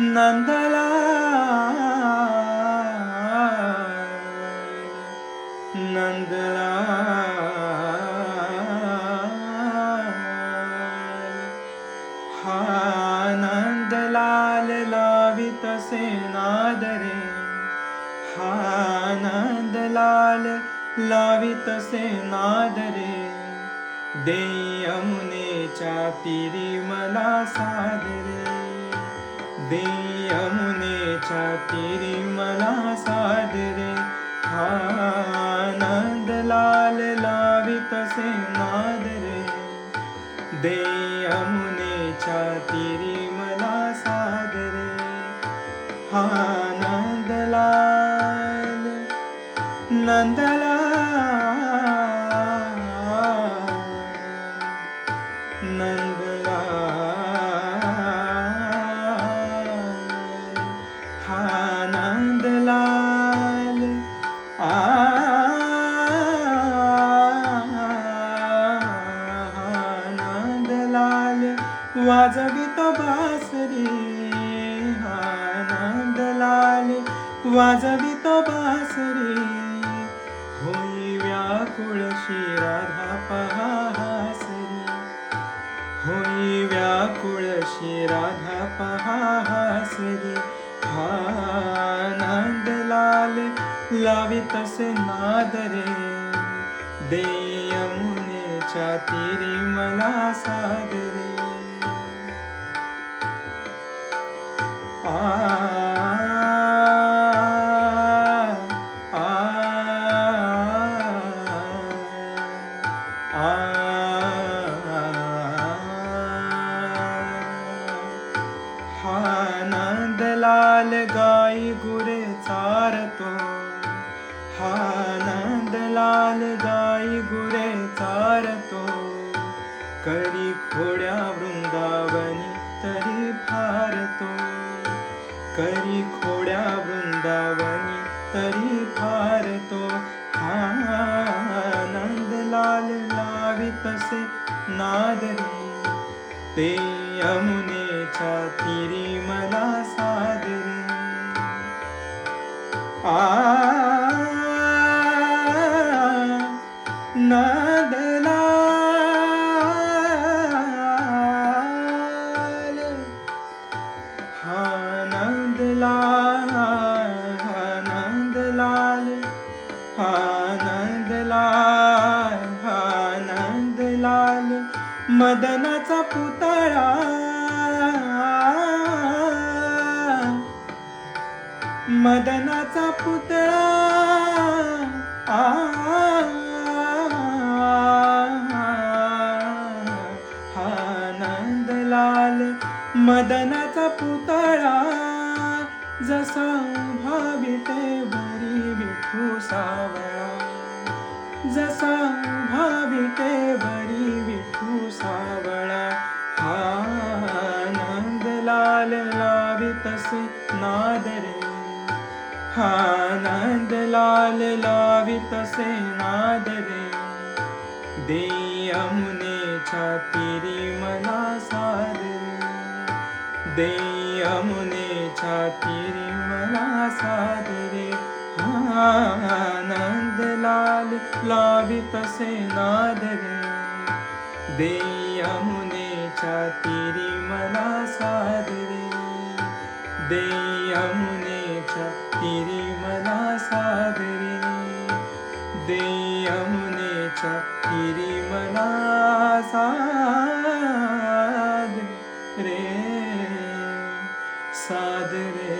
नंदलाल नंदलाल हा नंदलाल लावित नादरे हा नंदलाल लावित नादरे दे यमुनेच्या तीरी मला सादरे। दीयमुने चिरि मला साध वाजवितो बासरी हा नंदलाल वाजवितो बासरी होई व्याकुळ शिराधा पहासरी होई व्याकुळ शिराधा पहासरी हा नंदलाल लावितसे नादरे. दे यमुनेच्या तीरी मला सादरे. नंदलाल गाई गुरे चारतो. हा नंदलाल गाई गुरे चारतो. करी खोड्या वृंदावनी तरी फारतो करी खोड्या वृंदावनी तरी फार तो नंदलाल लावितसे नादरी ते यमुनेच्या तिरी मला सादरी. आ नादला मदनाचा पुतळा. मदनाचा पुतळा. आनंदलाल मदनाचा पुतळा. जसा उभा विटेवरी विठू सावळा. जसा बरी विटेवरी विठू सावळा हा नंदलाल लावितसे नादरे. हा नंदलाल लावितसे नादरे. दे अमुने तीरी मला सादरे दे यमुनेच्या तीरी मला सादरे हा नंदलाल लावितसे नादरे. देया तीरी मला सादरी देया तीरी मला सादरी देया तीरी मला साद रे. सादरे